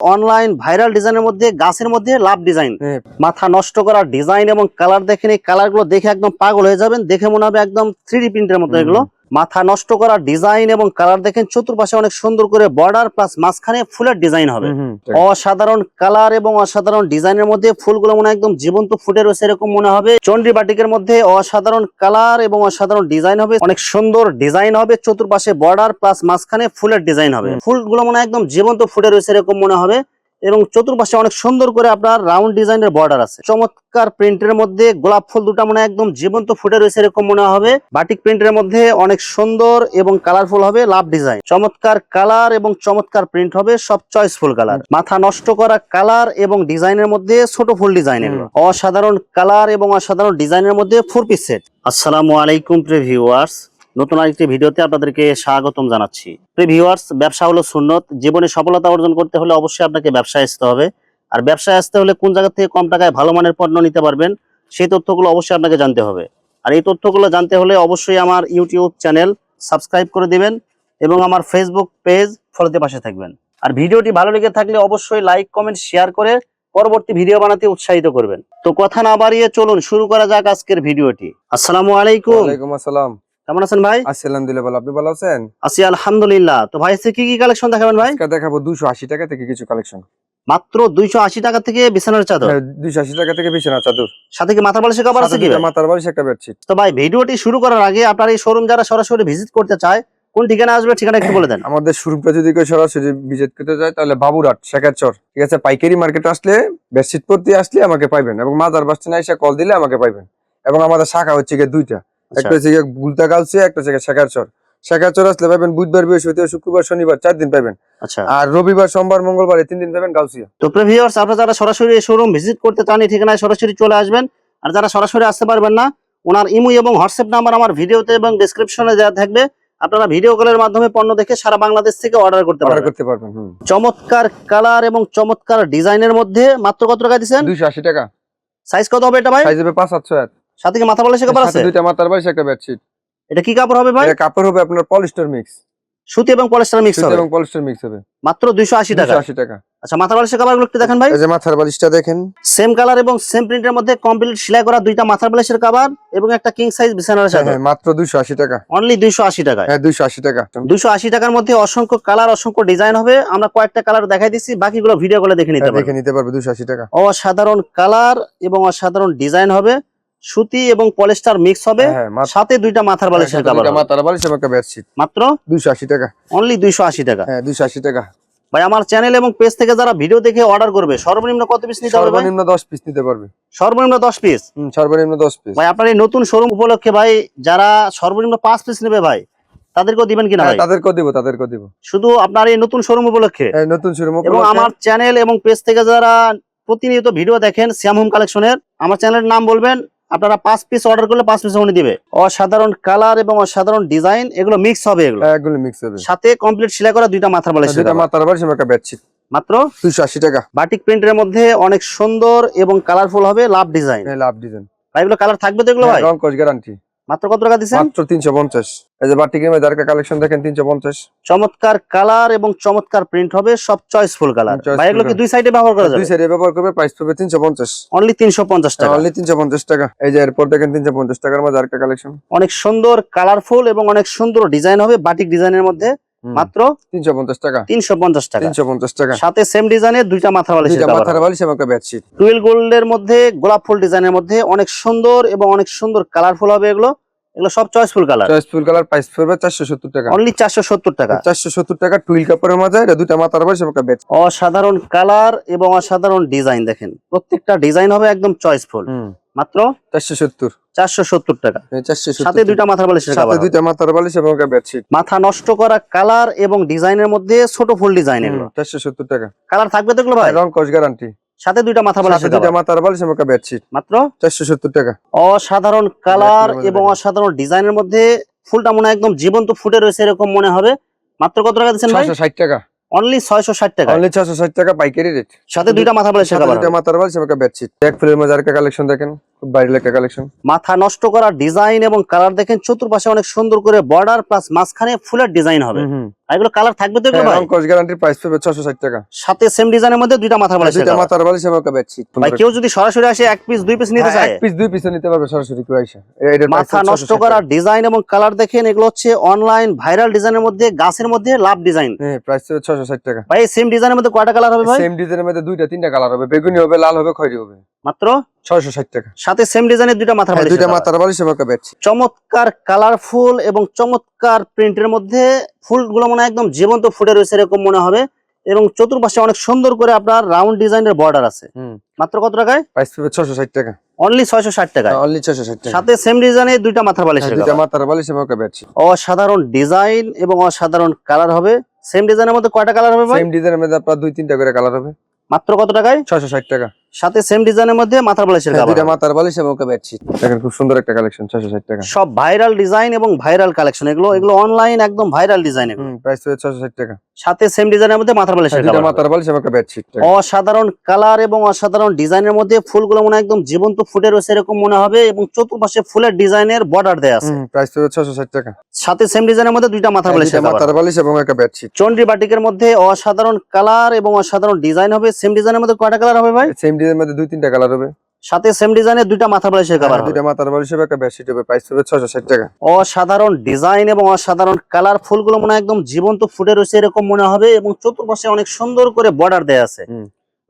Online viral ডিজাইনের মধ্যে গাছের মধ্যে লাভ ডিজাইন হ্যাঁ। মাথা নষ্ট করা ডিজাইন এবং কালার দেখেন এই কালারগুলো দেখে একদম পাগল হয়ে যাবেন দেখে মনে হবে একদম থ্রি প্রিন্টের মতো এগুলো। মাথা নষ্ট করা ডিজাইন এবং কালার দেখেন চতুর্পাশে অনেক সুন্দর করে বর্ডার প্লাস মাঝখানে ফুলের ডিজাইন হবে। অসাধারণ কালার এবং অসাধারণ ডিজাইনের মধ্যে ফুলগুলো মনে হয় একদম জীবন্ত ফুটে রয়েছে এরকম মনে হবে। চন্ডী বাটিকের মধ্যে অসাধারণ কালার এবং অসাধারণ ডিজাইন হবে। অনেক সুন্দর ডিজাইন হবে। চতুর্পাশে বর্ডার প্লাস মাঝখানে ফুলের ডিজাইন হবে। ফুলগুলো মনে হয় একদম জীবন্ত ফুটে রয়েছে এরকম মনে হবে। এবং চতুর্পাশে অনেক সুন্দর করে আপনার রাউন্ড ডিজাইনের বর্ডার আছে। চমৎকার প্রিন্টের মধ্যে গোলাপ ফুল দুটো মনে একদম জীবন্ত ফুটে রয়েছে এরকম মনে হবে। বাটিক প্রিন্টের মধ্যে অনেক সুন্দর এবং কালারফুল হবে লাভ ডিজাইন চমৎকার কালার এবং চমৎকার প্রিন্ট হবে সব চয়েসফুল কালার মাথা নষ্ট করা কালার এবং ডিজাইনের মধ্যে ছোট ফুল ডিজাইন অসাধারণ কালার এবং অসাধারণ ডিজাইনের মধ্যে ফোর পিস সেট আসসালামু আলাইকুম প্রিয় ভিউয়ার্স নতুন আরেকটি ভিডিওতে আপনাদেরকে স্বাগতম জানাচ্ছি। ভিউয়ার্স ব্যবসা হলো সুন্নত। জীবনে সফলতা অর্জন করতে হলে অবশ্যই আপনাকে ব্যবসায় আসতে হবে। আর ব্যবসায় আসতে হলে কোন জায়গা থেকে কম টাকায় ভালো মানের পণ্য নিতে পারবেন, সেই তথ্যগুলো অবশ্যই আপনাকে জানতে হবে। আর এই তথ্যগুলো জানতে হলে অবশ্যই আমার ইউটিউব চ্যানেল সাবস্ক্রাইব করে দিবেন এবং আমার ফেসবুক পেজ ফলোতে পাশে থাকবেন। আর ভিডিওটি ভালো লেগে থাকলে অবশ্যই লাইক কমেন্ট শেয়ার করে পরবর্তী ভিডিও বানাতে উৎসাহিত করবেন। তো কথা না বাড়িয়ে চলুন, শুরু করা যাক আজকের ভিডিওটি। আসসালামু আলাইকুম। আসসালাম। কেমন আছেন ভাই? আছি আলহামদুলিল্লাহ ভালো। আপনি ভালো আছেন? আছি আলহামদুলিল্লাহ। তো ভাই আজকে কি কি কালেকশন দেখাবেন ভাই? আজকে দেখাবো দুশো আশি টাকা থেকে কিছু কালেকশন মাত্র দুইশো আশি টাকা থেকে বিছানার চাদর? দুশো আশি টাকা থেকে বিছানার চাদর। সাথে কি মাথা বালিশের কভার আছে কি মাথার বালিশ একটা বেডশিট তো ভাই ভিডিওটি শুরু করার আগে আপনার এই শোরুম যারা সরাসরি ভিজিট করতে চায় কোন ঠিকানা আসবে ঠিকানা একটু বলে দেন। আমাদের শোরুমটা যদি কেউ সরাসরি ভিজিট করতে যায় তাহলে বাবুরাট শেখারচর। ঠিক আছে পাইকারি মার্কেট আসলে বেডশিট পরতে আসলে আমাকে পাইবেন এবং মাদার বাস স্ট্যান্ডে এসে কল দিলে আমাকে পাইবেন। এবং আমাদের শাখা হচ্ছে গিয়ে দুইটা। একটা হচ্ছে গুলতা গালছে একটা হচ্ছে শেখারচর শেখারচর আসলে পাবেন বুধবার বৃহস্পতিবার শুক্রবার শনিবার চার দিন পাবেন আচ্ছা। আর রবিবার সোমবার মঙ্গলবার এই তিন দিন পাবেন গাউসিয়া তো প্রিভিউয়ার্স আপনারা যারা সরাসরি এই শোরুম ভিজিট করতে চান এই ঠিকানায় সরাসরি চলে আসবেন। আর যারা সরাসরি আসতে পারবেন না ওনার ইমো এবং হোয়াটসঅ্যাপ নাম্বার আমার ভিডিওতে এবং ডেসক্রিপশনে দেওয়া থাকবে। আপনারা ভিডিও কলের মাধ্যমে পণ্য দেখে সারা বাংলাদেশ থেকে অর্ডার করতে পারবেন। করতে পারবেন চমৎকার কালার এবং চমৎকার ডিজাইনের মধ্যে মাত্র কত টাকা দুইশো আশি টাকা। সাইজ কত হবে এটা ভাই? সাইজ হবে পাঁচ সাতশো এক সাথে কি মাথা বালিশের কভার আছে? দুইটা মাথার বালিশ একটা বেডশিট এটা কি কাপড় হবে ভাই? এটা কাপড় হবে আপনার পলিস্টার মিক্স সুতি এবং পলিস্টার মিক্স হবে। এবং পলিস্টার মিক্স হবে। মাত্র দুইশো আশি টাকা। দুশো আশি টাকা। আচ্ছা মাথা বালিশের কভারগুলো একটু দেখেন ভাই। এই যে মাথার বালিশটা দেখেন। সেম কালার এবং সেম প্রিন্টের মধ্যে কমপ্লিট সেলাই করা দুইটা মাথার বালিশের কভার এবং একটা কিং সাইজ বিছানার সাথে। হ্যাঁ মাত্র দুইশো আশি টাকা। অনলি দুইশো আশি টাকায়। হ্যাঁ দুইশো আশি টাকা। দুইশো আশি টাকার মধ্যে অসংখ্য কালার অসংখ্য ডিজাইন হবে। আমরা কয়েকটা কালার দেখাই দিচ্ছি বাকিগুলো ভিডিও করে দেখে নিতে হ্যাঁ, পারবেন। দেখে নিতে পারবে দুইশো আশি টাকা। অসাধারণ কালার এবং অসাধারণ ডিজাইন হবে। সুতি এবং পলিস্টার মিক্স হবে। হ্যাঁ, হ্যাঁ সাথে দুইটা মাথার কভার দুইটা মাথার বালিশ এবং একটা বেডশিট মাত্র? দুইশো আশি টাকা। অনলি দুইশো আশি টাকা। হ্যাঁ দুইশো আশি টাকা। ভাই আমার চ্যানেল এবং পেজ থেকে যারা ভিডিও দেখে অর্ডার করবে সর্বনিম্ন কত পিস নিতে পারবে? সর্বনিম্ন দশ পিস নিতে পারবে। সর্বনিম্ন দশ পিস হুম, সর্বনিম্ন দশ পিস ভাই আপনার এই নতুন শোরুম উপলক্ষে ভাই যারা সর্বনিম্ন পাঁচ পিস নেবে ভাই তাদেরকেও দিবেন কিনা ভাই? তাদেরকেও দিব তাদেরকেও দিব। শুধু আপনার এই নতুন শোরুম উপলক্ষে? এই নতুন শুরু এবং আমার চ্যানেল এবং পেজ থেকে যারা প্রতিনিয়ত ভিডিও দেখেন শ্যাম হোম কালেকশনের আমার চ্যানেলের নাম বলবেন আপনারা পাঁচ পিস অর্ডার করলে পাঁচ পিস উনি দিবে। অসাধারণ কালার এবং অসাধারণ ডিজাইন এগুলো মিক্স হবে এগুলো। এগুলো মিক্স হবে। সাথে কমপ্লিট সেলাই করা দুইটা মাথার বালিশ দুইটা মাথার বালিশ একটা বেডশিট মাত্র দুইশো আশি টাকা। বাটিক প্রিন্টের মধ্যে অনেক সুন্দর এবং কালারফুল হবে লাভ ডিজাইন হ্যাঁ, লাভ ডিজাইন ভাই এগুলো কালার থাকবে তো এগুলো ভাই? রং কোচ গ্যারান্টি মাত্র কত টাকা দিচ্ছেন? মাত্র তিনশো পঞ্চাশ। এই যে বাটিকের মধ্যে আরেকটা কালেকশন দেখেন তিনশো পঞ্চাশ। চমৎকার কালার এবং চমৎকার প্রিন্ট হবে সব চয়েসফুল কালার এগুলো কি দুই সাইডে ব্যবহার করা দুই যাবে? সাইডে ব্যবহার করবে প্রাইস পাবে তিনশো পঞ্চাশ। অনলি তিনশো পঞ্চাশ টাকা। অনলি তিনশো পঞ্চাশ টাকা। এই যে এরপর দেখেন তিনশো পঞ্চাশ টাকার মধ্যে আরেকটা কালেকশন অনেক সুন্দর কালারফুল এবং অনেক সুন্দর ডিজাইন হবে বাটিক ডিজাইনের মধ্যে। মাত্র তিনশো পঞ্চাশ টাকা। তিনশো পঞ্চাশ টাকা। তিনশো পঞ্চাশ টাকা। সাথে সেম ডিজাইনের দুইটা মাথা বালিশের দুইটা মাথার বালিশ এবং একটা বেডশিট টুয়েল গোল্ডের মধ্যে গোলাপ ফুল ডিজাইনের মধ্যে অনেক সুন্দর এবং অনেক সুন্দর কালারফুল হবে এগুলো। এগুলো সব choiceful colour choice full colour price পড়বে চারশো সত্তর টাকা। অনলি চারশো সত্তর টাকা। চারশো সত্তর টাকা টুইল কাপড়ের মাঝে এটা দুইটা মাথার বালিশ এবং একটা বেড অসাধারণ কালার এবং অসাধারণ ডিজাইন দেখেন। প্রত্যেকটা ডিজাইন হবে একদম চয়েসফুল মাত্র চারশো সত্তর। চারশো সত্তর টাকা। সাথে দুইটা মাথার বালিশের সাথে দুইটা মাথার বালিশ এবং বেডশিট মাথা নষ্ট করা কালার এবং ডিজাইনের মধ্যে ছোট ফুল ডিজাইন এগুলো। চারশো সত্তর টাকা। কালার থাকবে তো এগুলো ভাই? রং কোচ গ্যারান্টি সাথে দুইটা মাথা সাথে বালিশের দুইটা মাথার বালিশ এবং বেডশিট মাত্র? চারশো সত্তর টাকা। অসাধারণ কালার এবং অসাধারণ ডিজাইনের মধ্যে ফুলটা মনে হয় একদম জীবন্ত ফুটে রয়েছে এরকম মনে হবে। মাত্র কত টাকা দিচ্ছেন ভাই? ষাট টাকা। অনলি ছয়শো ষাট টাকা। অনলি ছশো ষাট টাকা পাইকারি রেট সাথে দুইটা মাথা সাথে কভার দুইটা মাথার বালিশ এবং একটা বেডশিট এক ফুলের আরেকটা কালেকশন দেখেন। খুব বাইরের একটা কালেকশন মাথা নষ্ট করা ডিজাইন এবং কালার দেখেন চতুর্পাশে অনেক সুন্দর করে বর্ডার প্লাস মাঝখানে ফুলের ডিজাইন হবে। আর এগুলো কালার থাকবে তো ভাই? রং কস প্রাইস পাবে ছশো ষাট টাকা। সাথে সেম ডিজাইনের মধ্যে দুইটা মাথা বালিশ দুইটা মাথার বালিশ এবং একটা বেডশিট ভাই কেউ যদি সরাসরি আসে এক পিস দুই পিস নিতে চায়? এক পিস দুই পিস নিতে পারবে সরাসরি কেউ আইসা। মাথা নষ্ট করা ডিজাইন এবং কালার দেখেন এগুলো হচ্ছে অনলাইন ভাইরাল ডিজাইনের মধ্যে গাছের মধ্যে লাভ ডিজাইন হ্যাঁ প্রাইস টাকা। ভাই সেম ডিজাইনের মধ্যে কয়টা কালার হবে ভাই? সেম ডিজাইনের মধ্যে দুইটা তিনটা কালার হবে। বেগুনি হবে লাল হবে খয়েরি হবে। মাত্র ছয়শো ষাট টাকা। সাথে সেম ডিজাইনের দুইটা মাথা হ্যাঁ, বালিশ দুইটা মাথার বালিশ এবং একটা চমৎকার কালারফুল এবং চমৎকার প্রিন্টের মধ্যে ফুলগুলো মনে একদম জীবন্ত ফুটে রয়েছে এরকম মনে হবে। এবং চতুর্পাশে অনেক সুন্দর করে আপনার রাউন্ড ডিজাইনের বর্ডার আছে। মাত্র কত টাকায়? প্রাইস ছশো ষাট টাকা। অনলি ছয়শো ষাট টাকায়। অনলি ছশো ষাট টাকা। সাথে সেম ডিজাইনে দুইটা মাথার বালিশ হ্যাঁ, দুইটা মাথার বালিশ এবং একটা অসাধারণ ডিজাইন এবং অসাধারণ কালার হবে। সেম ডিজাইনের মধ্যে কয়টা কালার হবে ভাই? সেম ডিজাইনের মধ্যে আপনার দুই তিনটা করে কালার হবে। মাত্র কত টাকায়? ছয়শো ষাট টাকা। সাথে সেম ডিজাইনের মধ্যে মাথার বালিশের হ্যাঁ, cover দুইটা মাথার বালিশ এবং একটা বেডশিট দেখেন খুব সুন্দর একটা কালেকশন ছয়শো ষাট টাকা। সব ভাইরাল ডিজাইন এবং ভাইরাল কালেকশন এগুলো এগুলো অনলাইন একদম ভাইরাল ডিজাইন এগুলো। প্রাইস হবে ছয়শো ষাট টাকা। সাথে সেম ডিজাইনের মধ্যে মাথার হ্যাঁ, বালিশের দুইটা মাথার বালিশ এবং একটা বেডশিট অসাধারণ কালার এবং অসাধারণ ডিজাইনের মধ্যে ফুলগুলো মনে হয় একদম জীবন্ত ফুটে রয়েছে এরকম মনে হবে এবং চতুর্পাশে ফুলের ডিজাইনের বর্ডার দেয়া আছে। প্রাইস ছয়শো ষাট টাকা। সাথে সেম ডিজাইনের মধ্যে দুইটা মাথার হ্যাঁ, cover মাথার। বালিশ এবং একটা বেডশিট চন্ডি বাটিকের মধ্যে অসাধারণ কালার এবং অসাধারণ ডিজাইন হবে। সেম ডিজাইনের মধ্যে কয়টা কালার হবে ভাই? সেম ডিজাইনের মধ্যে দুই তিনটা কালার হবে। সাথে সেম ডিজাইনের দুইটা মাথার বালিশের হ্যাঁ, কভার দুইটা মাথার বালিশ একটা বেডশিট হবে প্রাইস হবে ছয়শো ষাট টাকা। অসাধারণ ডিজাইন এবং অসাধারণ কালার ফুলগুলো মনে হয় একদম জীবন্ত ফুটে রয়েছে এরকম মনে হবে এবং চতুর্পাশে অনেক সুন্দর করে বর্ডার দেয়া আছে।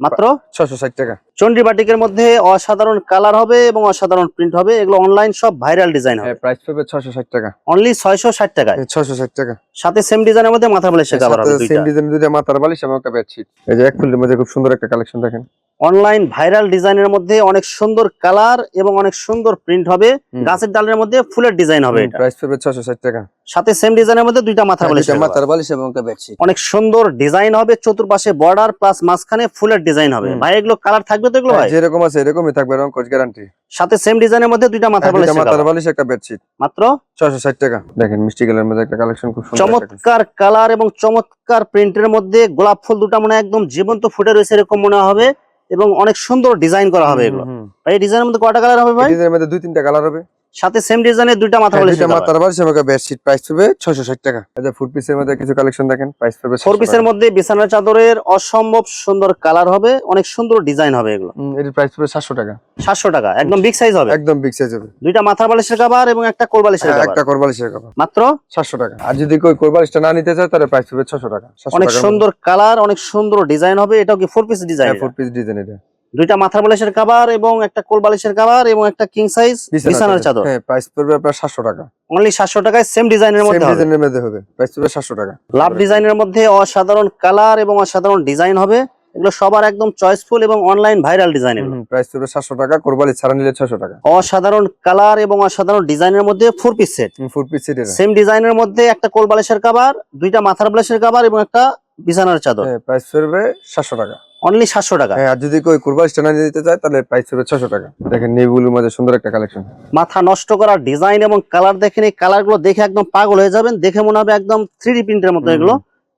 মাত্র ছয়শো ষাট টাকা। চন্ডি বাটিকের মধ্যে অসাধারণ কালার হবে এবং অসাধারণ প্রিন্ট হবে এগুলো অনলাইন সব ভাইরাল ডিজাইন হবে। হ্যাঁ প্রাইস পাবে ছয়শো ষাট টাকা। অনলি ছয়শো ষাট টাকায়। ছয়শো ষাট টাকা। সাথে সেম ডিজাইনের মধ্যে মাথা বালিশের কভার হবে সেম দুইটা। ডিজাইনের দুইটা মাথার বালিশ এবং একটা বেডশিট এই যে এক ফুলের মধ্যে খুব সুন্দর একটা কালেকশন দেখেন। অনলাইন ভাইরাল ডিজাইনের মধ্যে অনেক সুন্দর কালার এবং অনেক সুন্দর প্রিন্ট হবে। গাছের ডালের মধ্যে ফুলের ডিজাইন হবে প্রাইস ছয়শো ষাট টাকা। সাথে সেম ডিজাইনের মধ্যে দুইটা মাথা হ্যাঁ, বালিশের মাথার বালিশ এবং একটা বেডশিট অনেক সুন্দর ডিজাইন হবে চতুর্পাশে বর্ডার প্লাস মাঝখানে ফুলের ডিজাইন হবে। ভাই এগুলো কালার থাকবে তো এগুলো ভাই? যেরকম আছে এরকমই থাকবে রং কোচ গ্যারান্টি সাথে সেম ডিজাইনের মধ্যে দুইটা মাথা দুইটা বালিশের মাথার। বালিশ একটা বেডশিট মাত্র? ছয়শো ষাট টাকা। দেখেন মিষ্টি কালার মধ্যে একটা কালেকশন খুব সুন্দর চমৎকার কালার এবং চমৎকার প্রিন্টের মধ্যে গোলাপ ফুল দুটো মনে হয় একদম জীবন্ত ফুটে রয়েছে এরকম মনে হবে। এবং অনেক সুন্দর ডিজাইন করা হবে এগুলো। এই ডিজাইনের মধ্যে কয়টা কালার হবে ভাই? ডিজাইনের মধ্যে দুই তিনটা কালার হবে। সাথে সেম ডিজাইনের দুইটা মাথা হ্যাঁ, বালিশের দুইটা মাথার বালিশ একটা বেডশিট প্রাইস ছয়শো ষাট টাকা। এই যে ফুড পিসের মধ্যে কিছু কালেকশন দেখেন প্রাইস পাবে ফোর পিসের মধ্যে বিছানার চাদরের অসম্ভব সুন্দর কালার হবে অনেক সুন্দর ডিজাইন হবে এগুলো। এটির প্রাইস পাবে সাতশো টাকা। সাতশো টাকা একদম বিগ সাইজ হবে। একদম বিগ সাইজ হবে। দুইটা মাথার বালিশের কাবার এবং একটা কোল বালিশের হ্যাঁ, কাবার একটা কোরবালিশের কাপড় মাত্র? সাতশো টাকা। আর যদি কেউ কোরবালিশটা না নিতে চায় তাহলে প্রাইস পাবে ছশো টাকা। অনেক সুন্দর কালার অনেক সুন্দর ডিজাইন হবে এটাও কি four piece design four piece design এটা। দুইটা মাথার বালিশের কাবার এবং একটা কোল বালিশের কাবার এবং একটা কিং সাইজ বিছানার চাদর। হ্যাঁ প্রাইস পড়বে আপনার সাতশো টাকা। অনলি সাতশো টাকায় সেম ডিজাইনের মধ্যে হবে। ডিজাইনের মধ্যে হবে। প্রাইস পড়বে সাতশো টাকা। লাভ ডিজাইনের মধ্যে অসাধারণ কালার এবং অসাধারণ ডিজাইন হবে। এগুলো সবার একদম চয়েসফুল এবং অনলাইন ভাইরাল ডিজাইন প্রাইস পড়বে সাতশো টাকা কোরবালি ছাড়া নিলে ছশো টাকা। অসাধারণ কালার এবং অসাধারণ ডিজাইনের মধ্যে four piece set four piece set same ডিজাইনের মধ্যে একটা কোল বালিশের কাবার দুইটা মাথার বালিশের কাবার এবং একটা বিছানার চাদর। হ্যাঁ প্রাইস পড়বে সাতশো টাকা। অনলি সাতশো টাকা। হ্যাঁ আর যদি কেউ কোরবালিশটা না নিতে চায় তাহলে প্রাইস পড়বে ছশো টাকা। দেখেন নেগুলোর মধ্যে সুন্দর একটা কালেকশন মাথা নষ্ট করা ডিজাইন এবং কালার দেখেন এই কালারগুলো দেখে একদম পাগল হয়ে যাবেন। দেখে মনে হবে একদম থ্রি প্রিন্টের মতো এগুলো।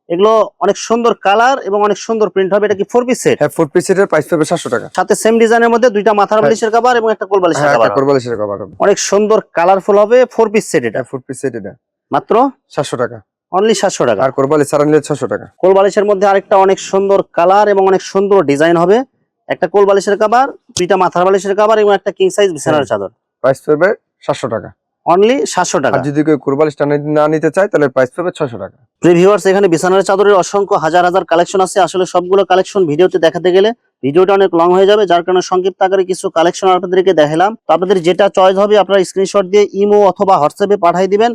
এগুলো অনেক সুন্দর কালার এবং অনেক সুন্দর প্রিন্ট হবে। এটা কি ফোর পিস সেট হ্যাঁ ফুড পিস সেটের প্রাইস পড়বে সাতশো টাকা। সাথে সেম ডিজাইনের মধ্যে দুইটা মাথার হ্যাঁ। বালিশের কাবার এবং একটা কোল বালিশের হ্যাঁ কাবার একটা কোরবালিশের কভার অনেক সুন্দর কালারফুল হবে ফোর পিস সেট এটা। হ্যাঁ ফুড পিস সেট এটা। মাত্র সাতশো টাকা। অনলি সাতশো টাকা। আর কোরবালি ছাড়া নিলে ছশো টাকা। কোল বালিশের মধ্যে আরেকটা অনেক সুন্দর কালার এবং অনেক সুন্দর ডিজাইন হবে। একটা কোল বালিশের কাবার দুইটা মাথার বালিশের কাবার এবং একটা কিং সাইজ বিছানার হ্যাঁ। চাদর। প্রাইস পড়বে সাতশো টাকা। অনলি সাতশো টাকা। আর যদি কেউ কোরবালিশটা না- নিতে চায় তাহলে প্রাইস পড়বে ছশো টাকা। প্রিভিউয়ার্স এখানে বিছানার চাদরের অসংখ্য হাজার হাজার কালেকশন আছে। আসলে সবগুলো কালেকশন ভিডিওতে দেখাতে গেলে ভিডিওটা অনেক লং হয়ে যাবে যার কারণে সংক্ষিপ্ত আকারে কিছু কালেকশন আপনাদেরকে দেখালাম। তো আপনাদের যেটা চয়েস হবে আপনারা স্ক্রিনশট দিয়ে ইমো অথবা হোয়াটসঅ্যাপে পাঠিয়ে দিবেন।